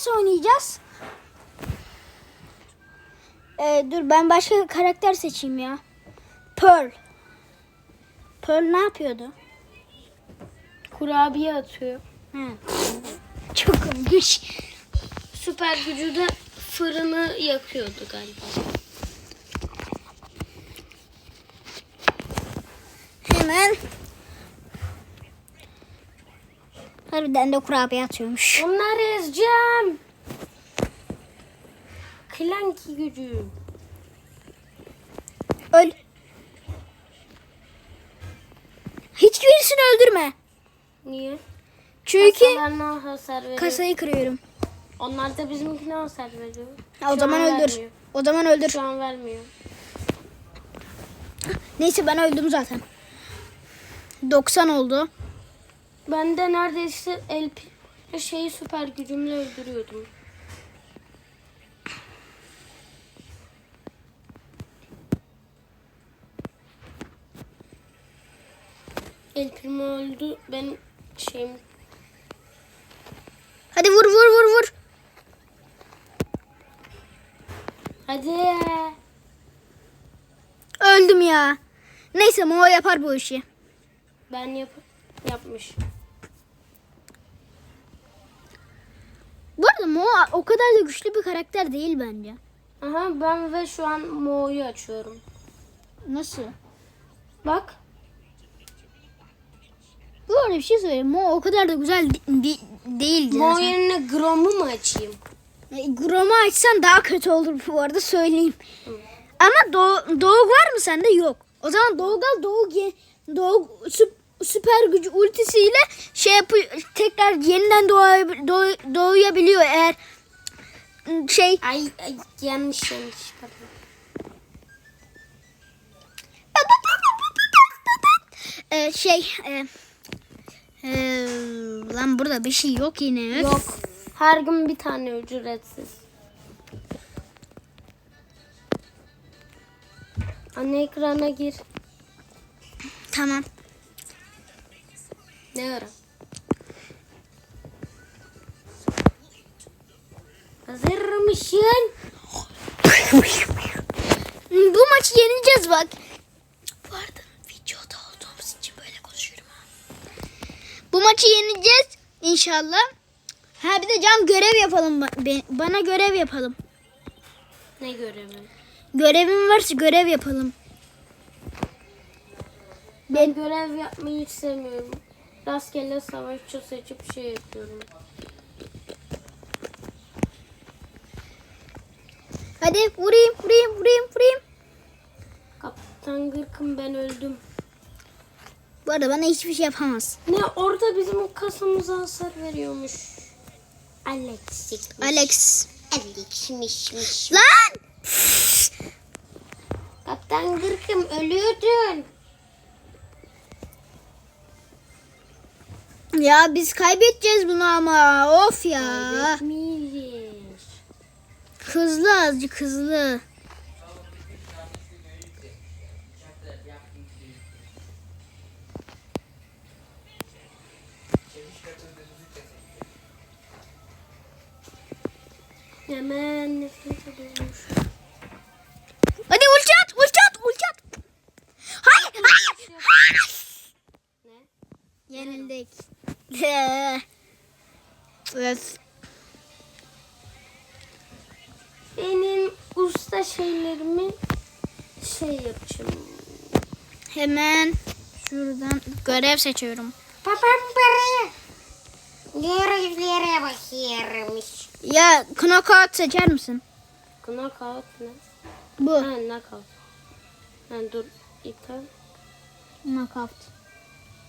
nasıl oynayacağız? Ee, dur ben başka karakter seçeyim ya. Pearl. Pearl ne yapıyordu? Kurabiye atıyor. Ha. Çok iyiymiş. Süper gücü de fırını yakıyordu galiba. Hemen. Harbiden de kurabiye atıyormuş. Onları ezeceğim. Klanki gücü. Öl. Hiçbirisini öldürme. Niye? Çünkü kasayı kırıyorum. Onlar da bizimkine hasar veriyor. Ha, o Şu zaman an öldür. vermiyor. O zaman öldür. Şu an vermiyor. Neyse ben öldüm zaten. 90 oldu. Ben de neredeyse el şeyi süper gücümle öldürüyordum. El Primo öldü. Ben şeyim Hadi vur vur vur vur. Hadi. Öldüm ya. Neyse Moa yapar bu işi. Ben yap yapmış. Bu arada Moa o kadar da güçlü bir karakter değil bence. Aha ben ve şu an Mo'yu açıyorum. Nasıl? Bak. Bu arada bir şey söyleyeyim. Moa o kadar da güzel de- de- değil Mo zaten. yerine Grom'u mu açayım? E, Grom'u açsan daha kötü olur bu arada söyleyeyim. Ama Do Doğuk var mı sende? Yok. O zaman Doğugal Doğuk, ye- Doğuk sü- süper gücü ultisiyle şey yapıyor tekrar yeniden doğa, doğ- doğuyabiliyor eğer şey Ay, ay yanlış yanlış. Pardon. e, şey e, e, lan burada bir şey yok yine. Yok. Her gün bir tane ücretsiz. Anne ekrana gir. Tamam. Ne ara? Hazır mısın? Bu maçı yeneceğiz bak. Bu arada videoda olduğumuz için böyle konuşuyorum ha. Bu maçı yeneceğiz inşallah. Ha bir de Can görev yapalım. Bana görev yapalım. Ne görevim? Görevim varsa görev yapalım. Ben görev yapmayı hiç sevmiyorum. Rastgele savaşçı seçip şey yapıyorum. Hadi vurayım vurayım vurayım vurayım. Kaptan Gırkın ben öldüm. Bu arada bana hiçbir şey yapamaz. Ne orada bizim kasamıza hasar veriyormuş. Alex. Alex. Alex'mişmiş. Lan! Kaptan Gırkım ölüyordun. Ya biz kaybedeceğiz bunu ama. Of ya. Etmeyiz. Hızlı azıcık hızlı. Hemen nefret ediyormuş. Hadi ulti at, ulti at, ulti at. Hayır, hayır, hayır. Ne? Yenildik. Öf. Benim usta şeylerimi şey yapacağım. Hemen şuradan görev seçiyorum. Babam buraya. Görevlere bakıyormuş. Ya knockout seçer misin? Knockout ne? Bu. Ha knockout. Ha dur. İptal. Knockout.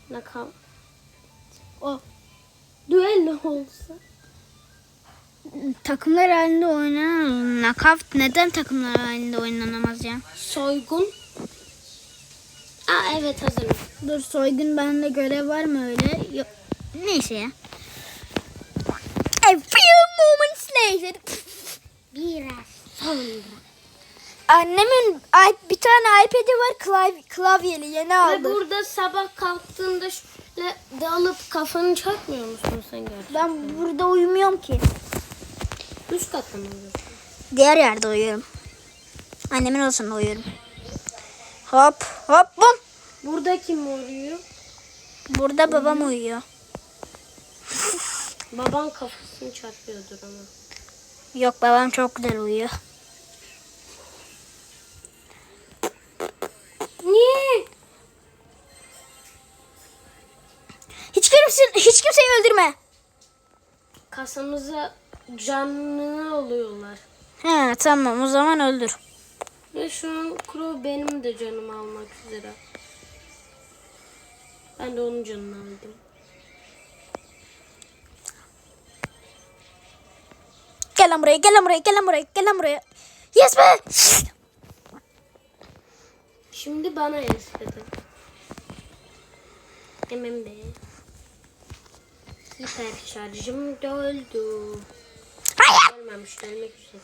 Knockout. O. Düello olsa. Takımlar halinde oynanan knockout neden takımlar halinde oynanamaz ya? Soygun. Aa evet hazırım. Dur soygun bende görev var mı öyle? Yok. Neyse ya. A few moments later. Biraz sonra. Annemin bir tane iPad'i var klav- klavyeli yeni Ve aldı. burada sabah kalktığında şöyle dalıp kafanı çakmıyor musun sen gerçekten? Ben burada uyumuyorum ki. Üst katta mı uyuyorsun? Diğer yerde uyuyorum. Annemin odasında uyuyorum. Hop hop bum. Burada kim uyuyor? Burada babam uyuyor. Baban kafasını çarpıyordur ama. Yok babam çok güzel uyuyor. Hiç kimseyi öldürme. Kasamıza canını alıyorlar. He tamam o zaman öldür. Ve şu an Crow benim de canımı almak üzere. Ben de onun canını aldım. Gel lan buraya gel lan buraya gel lan buraya gel lan buraya. Yes be. Şimdi bana esnedi. Hemen be. Hiper şarjım doldu. Hayır. Ölmemiş, ölmek üzere.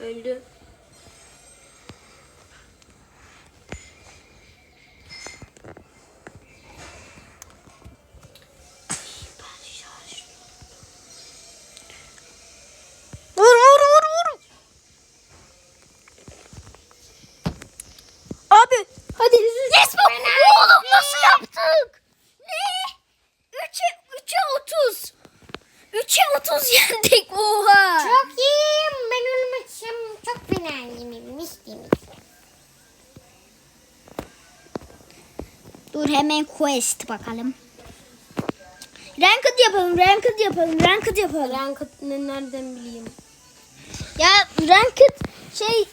Öldü. Hiper şarj. Vur vur vur vur. Abi hadi. Yes be. Oğlum nasıl yaptık? Ne? 3'e 3'e 30. 3'e 30 yendik oha. Çok iyiyim. Ben ölmüşüm. Çok fenayım. Mistim. Dur hemen quest bakalım. Ranked yapalım, ranked yapalım, ranked yapalım. Ranked ne nereden bileyim? Ya ranked şey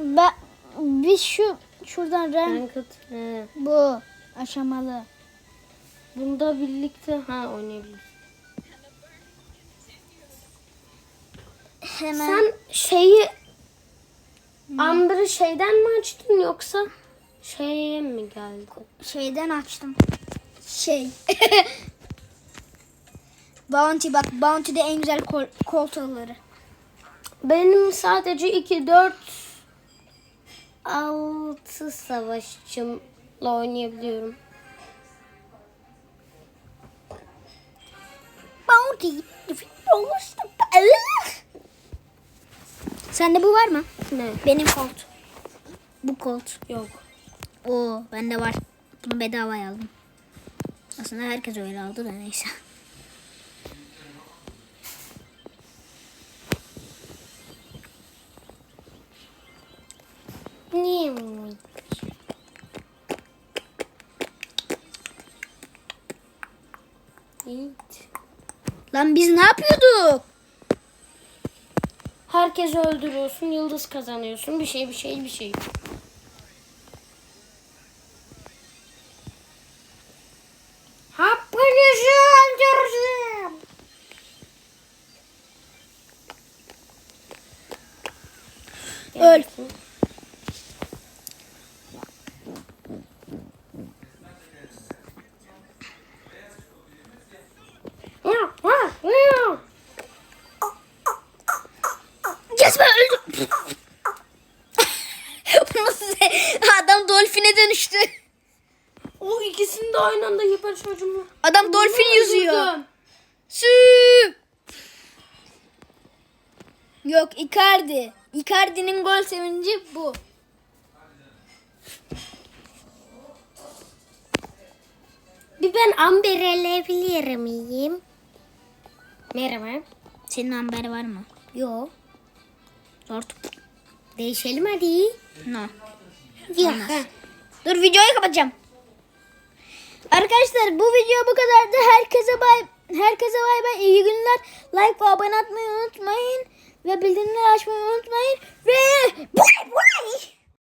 ben biz şu şuradan rank Ranked. He. bu aşamalı. Bunda birlikte ha oynayabiliriz. Hemen Sen şeyi Amber'ı şeyden mi açtın yoksa şeye mi geldi? şeyden açtım. Şey. Bounty bak Bounty'de en güzel kol, koltukları. Benim sadece 2, 4, 6 savaşçımla oynayabiliyorum. Bounty. Sende bu var mı? Ne? Benim kolt. Bu kolt. Yok. Oo bende var. Bunu bedavaya aldım. Aslında herkes öyle aldı da neyse. Niye? Lan biz ne yapıyorduk? Herkesi öldürüyorsun, yıldız kazanıyorsun. Bir şey, bir şey, bir şey. Öl. Kesme öldü. Adam dolfine dönüştü. O ikisini de aynı anda hiper şarjımla. Adam dolfin yüzüyor. Yok Icardi. Icardi'nin gol sevinci bu. Bir ben Amber'i eleyebilir miyim? Merhaba. Senin haber var mı? Yo. Sort. Değişelim hadi. No. Ya. Dur videoyu kapatacağım. Arkadaşlar bu video bu kadardı. Herkese bay herkese bay bay. İyi günler. Like ve abone olmayı unutmayın ve bildirimleri açmayı unutmayın ve bay bay.